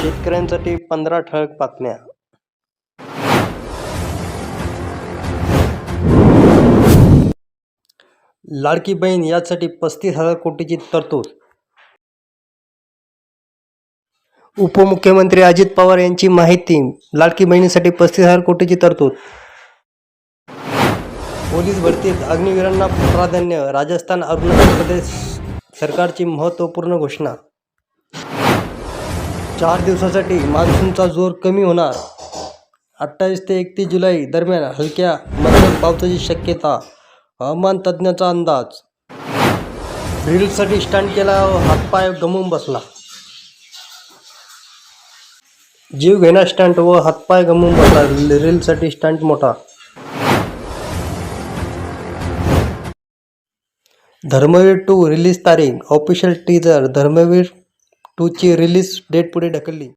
शेतकऱ्यांसाठी पंधरा ठळक बातम्या. लाडकी बहीण यासाठी पस्तीस हजार कोटीची तरतूद. उपमुख्यमंत्री अजित पवार यांची माहिती लाडकी बहिणीसाठी पस्तीस हजार कोटीची तरतूद. पोलीस भरतीत अग्निवीरांना प्राधान्य राजस्थान अरुणाचल प्रदेश सरकारची महत्त्वपूर्ण घोषणा. चार दिवसासाठी मान्सूनचा जोर कमी होणार. अठ्ठावीस ते एकतीस जुलै दरम्यान हलक्या मध्यम पावसाची शक्यता हवामान तज्ज्ञाचा अंदाज. रीलसाठी स्टंट केला व हातपाय गमवून बसला. जीव घेणा स्टंट व हातपाय गमवून बसला. रीलसाठी स्टंट मोठा. धर्मवीर टू रिलीज तारीख. ऑफिशियल टीजर धर्मवीर टूची रिलीज डेट पुढे ढकलली.